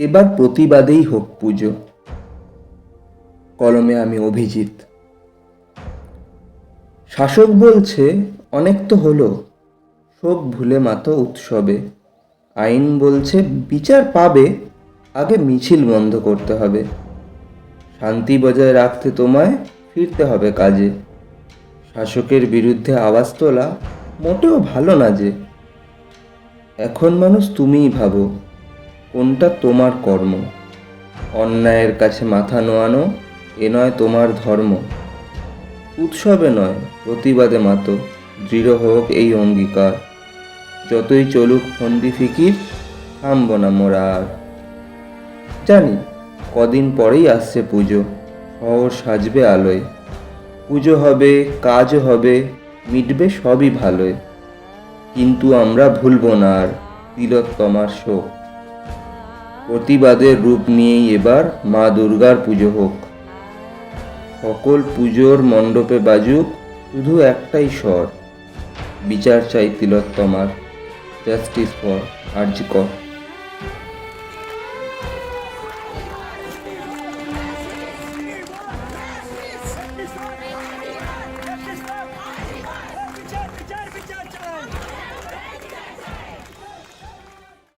এবার প্রতিবাদেই হোক পুজো। কলমে আমি অভিজিৎ। শাসক বলছে, অনেক তো হলো শোক ভুলে মাতো উৎসবে। আইন বলছে, বিচার পাবে, আগে মিছিল বন্ধ করতে হবে। শান্তি বজায় রাখতে তোমায় ফিরতে হবে কাজে। শাসকের বিরুদ্ধে আওয়াজ তোলা মোটেও ভালো না যে। এখন মানুষ তুমিই ভাবো। কোনটা তোমার কর্ম? অন্যায়ের কাছে মাথা নোয়ানো, এ নয় তোমার ধর্ম। উৎসবে নয়, প্রতিবাদে মাতো, দৃঢ় হোক এই অঙ্গীকার। যতই চলুক ফন্দি ফিকির, থামব না মোরা আর। জানি, কদিন পরেই আসছে পুজো, শহর সাজবে আলোয়। পুজো হবে, কাজ হবে, মিটবে সবই ভালোয়। কিন্তু আমরা ভুলব না আর, তিলোত্তমার শোক। প্রতিবাদের রূপ নিয়েই এবার মা দুর্গার পুজো হোক। সকল পুজোর মণ্ডপে বাজুক, শুধু একটাই স্বর। বিচার চাই তিলোত্তমার জাস্টিস ফর আর্যকর।